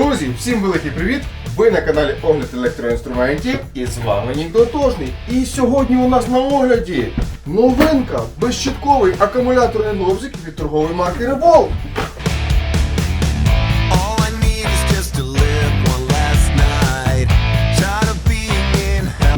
Друзі, всім великий привіт! Ви на каналі Огляд електроінструментів і з вами Нік Дотошний. І сьогодні у нас на огляді новинка безщитковий акумуляторний лобзик від торгової марки Revolve.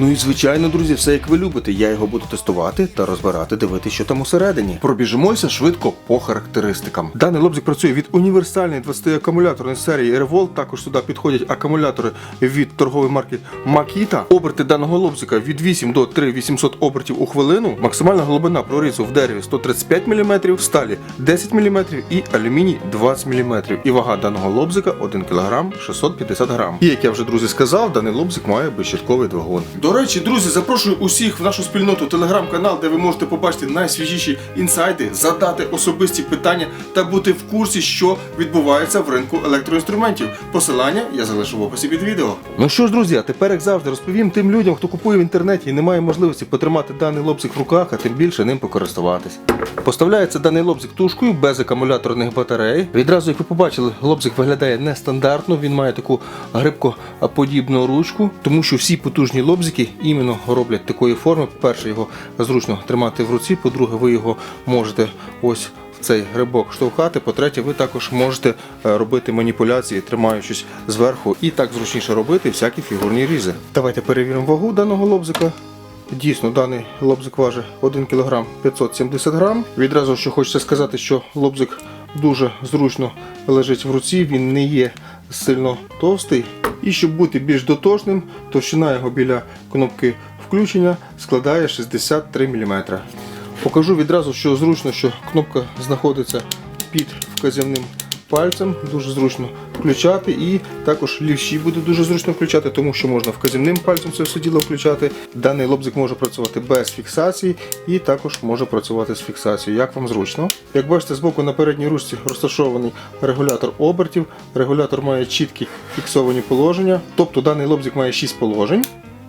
Ну і звичайно, друзі, все як ви любите. Я його буду тестувати та розбирати, дивитися, що там усередині. Пробіжимося швидко по характеристикам. Даний лобзик працює від універсальної 20 акумуляторної серії Revolt. Також сюди підходять акумулятори від торгової марки Makita. Оберти даного лобзика від 8 до 3800 обертів у хвилину. Максимальна глибина прорізу в дереві 135 мм, в сталі 10 мм і алюміній 20 мм. І вага даного лобзика 1 кг 650 г. І як я вже друзі сказав, даний лобзик має безщитковий двигун. До речі, друзі, запрошую усіх в нашу спільноту телеграм-канал, де ви можете побачити найсвіжіші інсайди, задати особисті питання та бути в курсі, що відбувається в ринку електроінструментів. Посилання я залишу в описі під відео. Ну що ж, друзі, а тепер, як завжди, розповім тим людям, хто купує в інтернеті і не має можливості потримати даний лобзик в руках, а тим більше ним покористуватись. Поставляється даний лобзик тушкою без акумуляторних батарей. Відразу, як ви побачили, лобзик виглядає нестандартно. Він має таку грибкоподібну ручку, тому що всі потужні лобзики іменно роблять такої форми. По-перше, його зручно тримати в руці. По-друге, ви його можете ось в цей грибок штовхати. По-третє, ви також можете е, робити маніпуляції, тримаючись зверху, і так зручніше робити всякі фігурні різи. Давайте перевіримо вагу даного лобзика. Дійсно, даний лобзик важить 1 кг 570 грам. Відразу що хочеться сказати, що лобзик дуже зручно лежить в руці, він не є сильно товстий. І щоб бути більш дотошним, товщина його біля кнопки включення складає 63 мм. Покажу відразу, що зручно, що кнопка знаходиться під вказівним пальцем, дуже зручно включати, і також лівші буде дуже зручно включати, тому що можна вказівним пальцем це все діло включати. Даний лобзик може працювати без фіксації і також може працювати з фіксацією. Як вам зручно? Як бачите, збоку на передній ручці розташований регулятор обертів. Регулятор має чіткі фіксовані положення, тобто даний лобзик має 6 положень.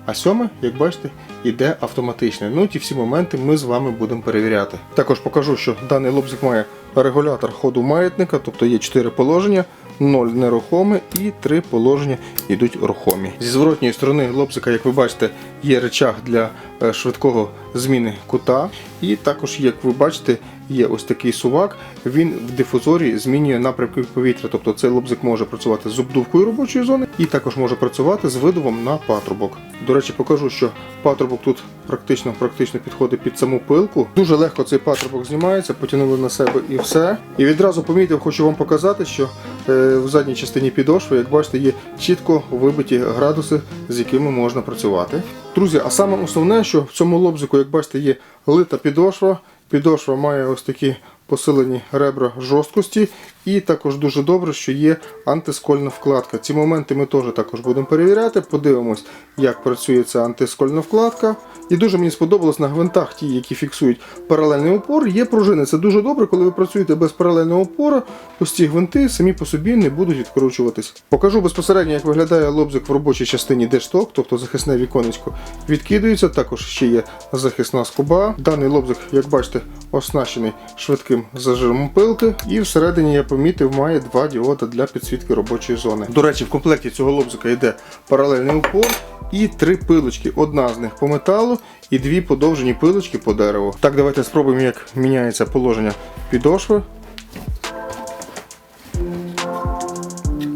А сьоме, як бачите, іде автоматичне. Ну ті всі моменти ми з вами будемо перевіряти. Також покажу, що даний лобзик має регулятор ходу маятника, тобто є 4 положення, 0 нерухоме і 3 положення йдуть рухомі. Зі зворотньої сторони лобзика, як ви бачите, є речах для е, швидкого зміни кута. І також, як ви бачите, є ось такий сувак. Він в дифузорі змінює напрямки повітря. Тобто цей лобзик може працювати з обдувкою робочої зони і також може працювати з видувом на патрубок. До речі, покажу, що патрубок тут практично практично підходить під саму пилку. Дуже легко цей патрубок знімається, потягнули на себе і все. І відразу помітив, хочу вам показати, що е, в задній частині підошви, як бачите, є чітко вибиті градуси, з якими можна працювати. Друзі, а саме основне, що в цьому лобзику, як бачите, є лита підошва. Підошва має ось такі посилені ребра жорсткості, і також дуже добре, що є антискольна вкладка. Ці моменти ми теж також будемо перевіряти. Подивимось, як працює ця антискольна вкладка. І дуже мені сподобалось на гвинтах, ті, які фіксують паралельний опор, є пружини. Це дуже добре, коли ви працюєте без паралельного опора, ось ці гвинти самі по собі не будуть відкручуватись. Покажу безпосередньо, як виглядає лобзик в робочій частині дешток, тобто захисне віконечко відкидується. Також ще є захисна скоба. Даний лобзик, як бачите, оснащений швидким зажимом пилки. І всередині я помітив, має два діода для підсвітки робочої зони. До речі, в комплекті цього лобзика йде паралельний упор і три пилочки. Одна з них по металу і дві подовжені пилочки по дереву. Так, давайте спробуємо, як міняється положення підошви.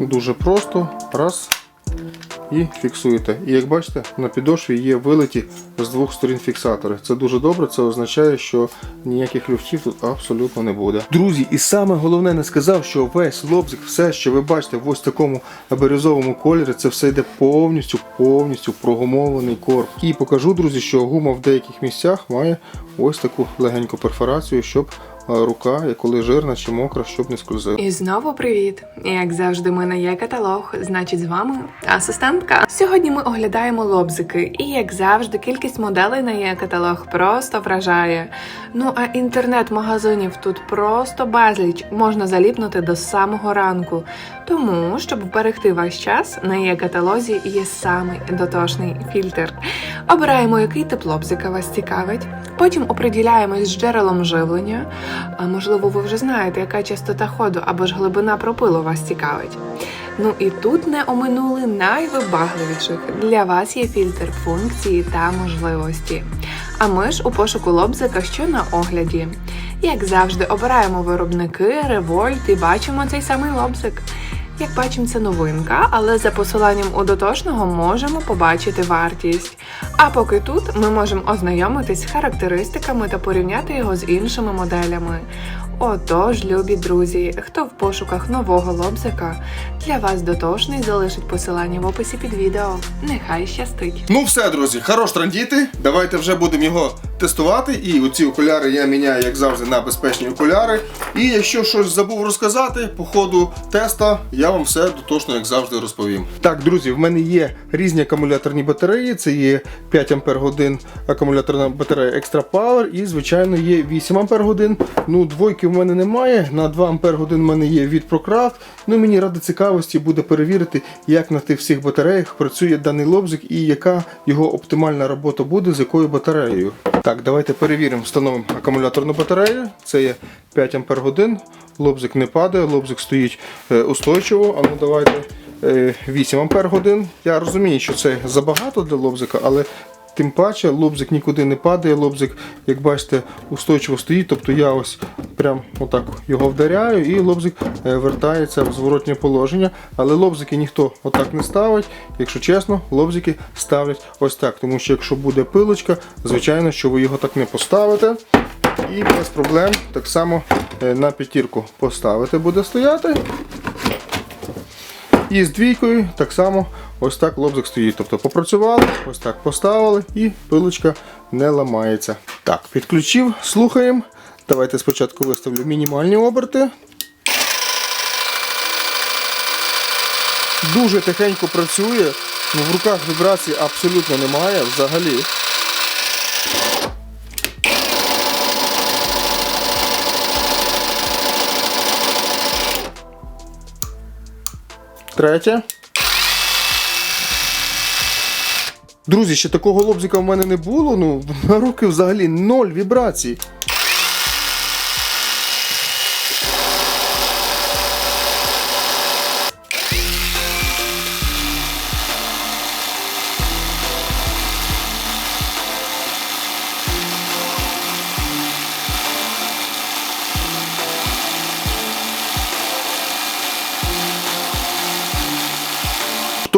Дуже просто. Раз. І фіксуєте. І як бачите, на підошві є вилиті з двох сторін фіксатори. Це дуже добре, це означає, що ніяких люфтів тут абсолютно не буде. Друзі, і саме головне не сказав, що весь лобзик, все, що ви бачите в ось такому бірюзовому кольорі, це все йде повністю, повністю прогумований корпус. І покажу, друзі, що гума в деяких місцях має ось таку легеньку перфорацію, щоб рука, коли жирна чи мокра, щоб не скользила. І знову привіт! Як завжди, мене є каталог, значить, з вами асистентка. Сьогодні ми оглядаємо лобзики, і як завжди, кількість моделей на є каталог просто вражає. Ну а інтернет-магазинів тут просто безліч, можна заліпнути до самого ранку. Тому, щоб вберегти ваш час, на є каталозі є самий дотошний фільтр. Обираємо, який тип лобзика вас цікавить. Потім оприділяємось з джерелом живлення. А можливо, ви вже знаєте, яка частота ходу або ж глибина пропилу вас цікавить. Ну і тут не оминули найвибагливіших. Для вас є фільтр функції та можливості. А ми ж у пошуку лобзика, що на огляді. Як завжди, обираємо виробники, револьт і бачимо цей самий лобзик. Як бачимо, це новинка, але за посиланням у дотошного можемо побачити вартість. А поки тут ми можемо ознайомитись з характеристиками та порівняти його з іншими моделями. Отож, любі друзі, хто в пошуках нового лобзика, для вас дотошний залишить посилання в описі під відео. Нехай щастить! Ну все, друзі, хорош трандіти. Давайте вже будемо його тестувати. І оці окуляри я міняю, як завжди, на безпечні окуляри. І якщо щось забув розказати по ходу теста, я вам все дотошно, як завжди, розповім. Так, друзі, в мене є різні акумуляторні батареї. Це є 5 Ампер годин акумуляторна батарея Extra Power і, звичайно, є 8 Ампер годин. Ну, двойки в мене немає. На 2 Ампер годин в мене є від ProCraft. Ну, мені ради цікавості буде перевірити, як на тих всіх батареях працює даний лобзик і яка його оптимальна робота буде з якою батареєю. Так, давайте перевіримо, встановимо акумуляторну батарею. Це є 5 Ампер годин. Лобзик не падає, лобзик стоїть е, устойчиво. А ну давайте е, 8 Ампер годин. Я розумію, що це забагато для лобзика, але Тим паче лобзик нікуди не падає, лобзик, як бачите, устойчиво стоїть. Тобто я ось прям отак його вдаряю і лобзик е, вертається в зворотнє положення. Але лобзики ніхто отак не ставить. Якщо чесно, лобзики ставлять ось так. Тому що якщо буде пилочка, звичайно, що ви його так не поставите. І без проблем так само е, на п'ятірку поставити буде стояти. І з двійкою так само ось так лобзик стоїть. Тобто попрацювали, ось так поставили і пилочка не ламається. Так, підключив, слухаємо. Давайте спочатку виставлю мінімальні оберти. Дуже тихенько працює, ну, в руках вібрацій абсолютно немає взагалі. Третє. Друзі, ще такого лобзика в мене не було. Ну, на руки взагалі ноль вібрацій.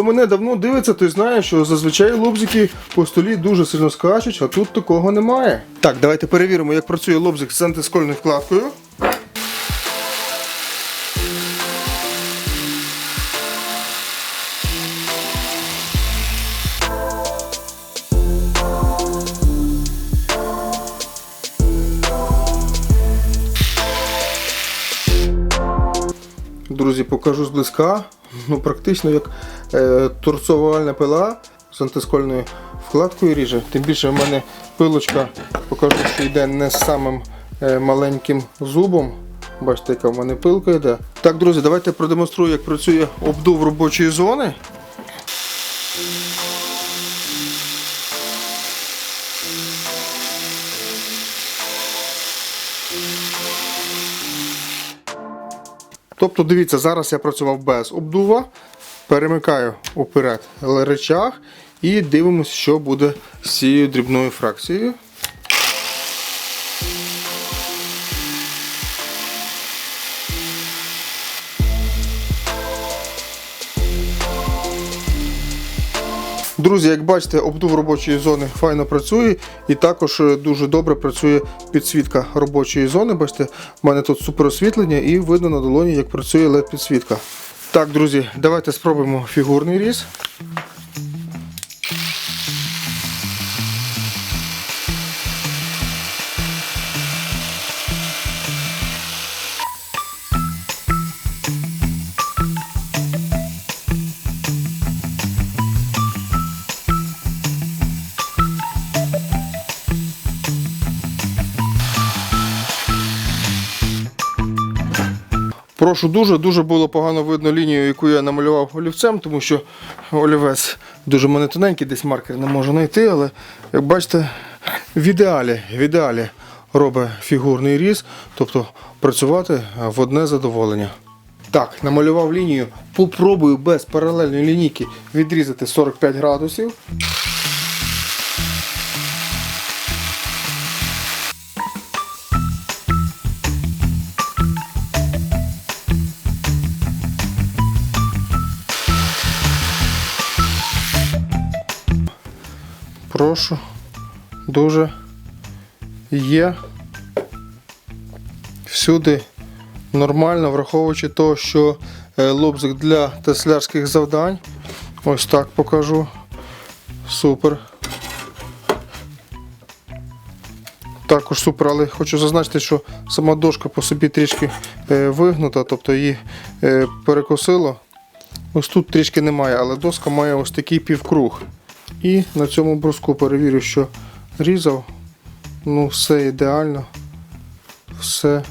Хто мене давно дивиться, той знає, що зазвичай лобзики по столі дуже сильно скачуть, а тут такого немає. Так, давайте перевіримо, як працює лобзик з антискольною вкладкою. Друзі, покажу зблизька. Ну, практично як е, торцовувальна пила з антискольною вкладкою ріже. Тим більше в мене пилочка, покажу, що йде не з самим е, маленьким зубом. Бачите, яка в мене пилка йде. Так, друзі, давайте продемонструю, як працює обдув робочої зони. Тобто, дивіться, зараз я працював без обдува, перемикаю уперед речах і дивимося, що буде з цією дрібною фракцією. Друзі, як бачите, обдув робочої зони файно працює і також е, дуже добре працює підсвітка робочої зони. Бачите, в мене тут супер освітлення і видно на долоні, як працює LED підсвітка. Так, друзі, давайте спробуємо фігурний різ. Прошу дуже, дуже було погано видно лінію, яку я намалював олівцем, тому що олівець дуже мене тоненький, десь маркер не можу знайти, але як бачите, в ідеалі, в ідеалі робить фігурний різ, тобто працювати в одне задоволення. Так, намалював лінію. Попробую без паралельної лінійки відрізати 45 градусів. Прошу. Дуже є всюди нормально, враховуючи те, що е, лобзик для теслярських завдань. Ось так покажу. Супер. Також супер, але хочу зазначити, що сама дошка по собі трішки е, вигнута, тобто її е, перекосило. Ось тут трішки немає, але доска має ось такий півкруг. І на цьому бруску перевірю, що різав. Ну, все ідеально. Все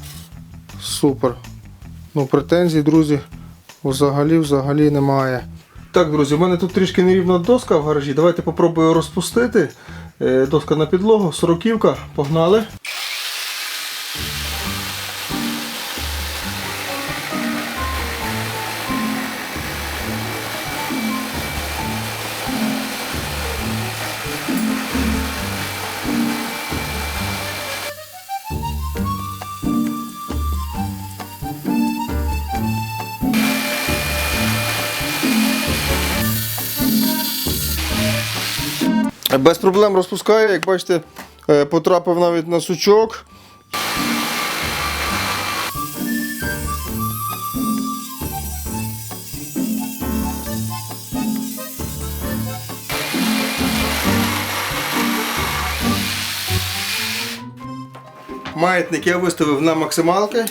супер. Ну, претензій, друзі, взагалі взагалі немає. Так, друзі, в мене тут трішки нерівна доска в гаражі. Давайте попробую розпустити. Е, Доска на підлогу, сороківка, погнали. Без проблем розпускаю, як бачите, е, потрапив навіть на сучок. Маятник я виставив на максималки.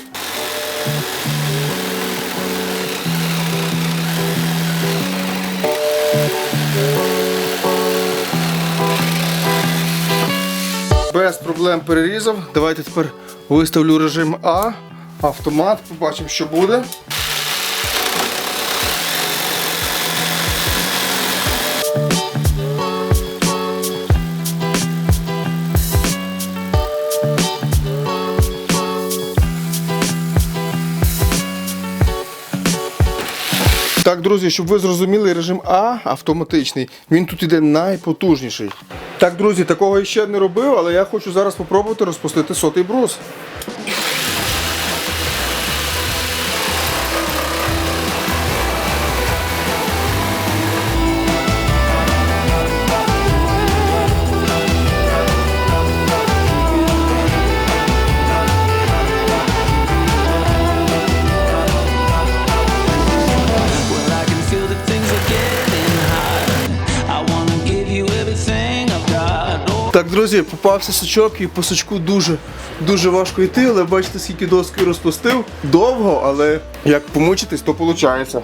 Без проблем перерізав. Давайте тепер виставлю режим А, автомат, побачимо, що буде. Так, друзі, щоб ви зрозуміли, режим А автоматичний, він тут іде найпотужніший. Так, друзі, такого я ще не робив, але я хочу зараз спробувати розпустити сотий брус. Так, друзі, попався сучок і по сучку дуже дуже важко йти, але бачите, скільки доски розпустив. Довго, але як помучитись, то виходить.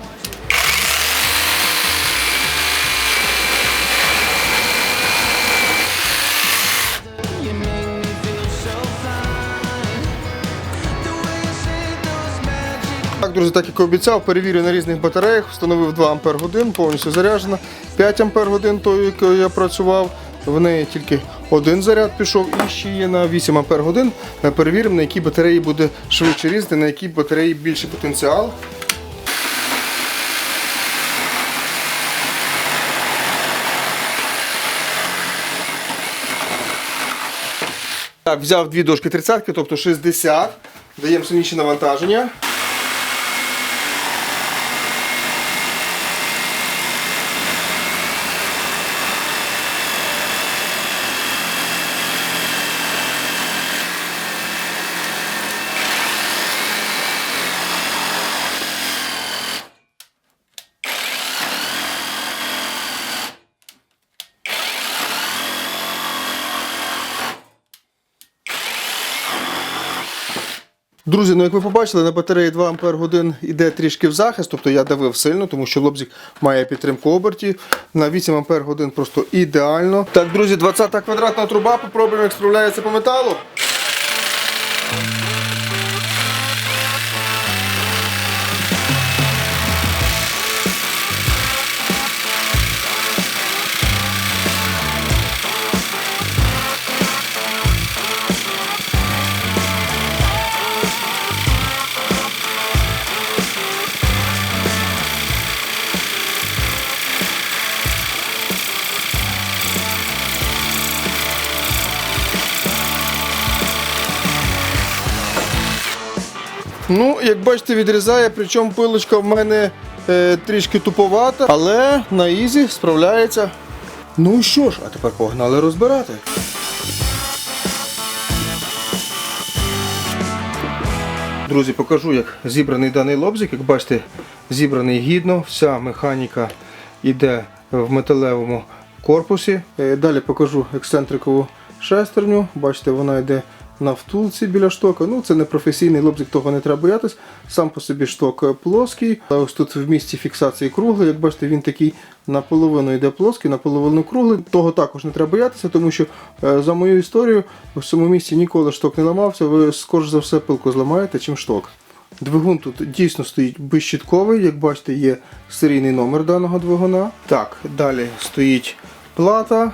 Так, друзі, так як і обіцяв, перевірю на різних батареях, встановив 2 Ампер годин, повністю заряджена. 5 Ампер годин, тою, якою я працював. В неї тільки один заряд пішов і ще є на 8 Ампер годин. Перевіримо, на якій батареї буде швидше різати, на якій батареї більший потенціал. Так, взяв дві дошки 30, тобто 60. Даємо сильніше навантаження. Друзі, ну як ви побачили, на батареї 2 Ампер годин іде трішки в захист, тобто я давив сильно, тому що лобзик має підтримку обертів. На 8 Ампер годин просто ідеально. Так, друзі, 20 квадратна труба, попробуємо, як справляється по металу. Ну, як бачите, відрізає, причому пилочка в мене е, трішки туповата, але на ізі справляється. Ну що ж, а тепер погнали розбирати. Друзі, покажу, як зібраний даний лобзик. Як бачите, зібраний гідно, вся механіка йде в металевому корпусі. Е, Далі покажу ексцентрикову шестерню. Бачите, вона йде на втулці біля штока. Ну, це не професійний лобзик, того не треба боятись. Сам по собі шток е, плоский. А ось тут в місці фіксації круглий. Як бачите, він такий наполовину йде плоский, наполовину круглий. Того також не треба боятися, тому що е, за мою історію в цьому місці ніколи шток не ламався. Ви скоріш за все пилку зламаєте, чим шток. Двигун тут дійсно стоїть безщітковий, як бачите, є серійний номер даного двигуна. Так, далі стоїть плата.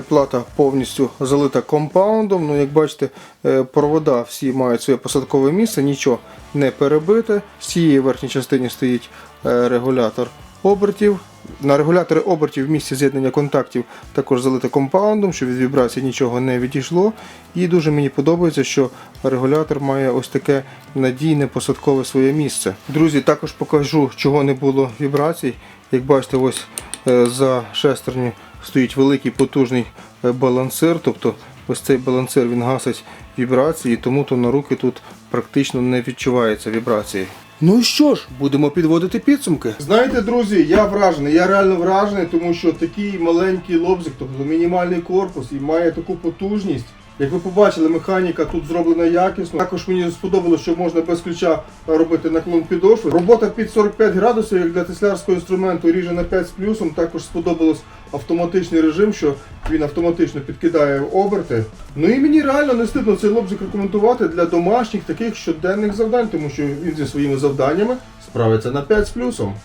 Плата повністю залита компаундом. Ну, як бачите, е, провода всі мають своє посадкове місце, нічого не перебите. З цієї верхній частині стоїть е, регулятор обертів. На регуляторі обертів в місці з'єднання контактів також залите компаундом, щоб від вібрації нічого не відійшло. І дуже мені подобається, що регулятор має ось таке надійне посадкове своє місце. Друзі, також покажу, чого не було вібрацій. Як бачите, ось е, за шестерню стоїть великий потужний балансер, балансир, тобто ось цей балансир він гасить вібрації, тому то на руки тут практично не відчувається вібрації. Ну і що ж, будемо підводити підсумки. Знаєте, друзі, я вражений, я реально вражений, тому що такий маленький лобзик, тобто мінімальний корпус і має таку потужність. Як ви побачили, механіка тут зроблена якісно. Також мені сподобалося, що можна без ключа робити наклон підошви. Робота під 45 градусів, як для теслярського інструменту, ріже на 5 з плюсом. Також сподобалось автоматичний режим, що він автоматично підкидає оберти. Ну і мені реально не стидно цей лобзик рекомендувати для домашніх таких щоденних завдань, тому що він зі своїми завданнями справиться на 5 з плюсом.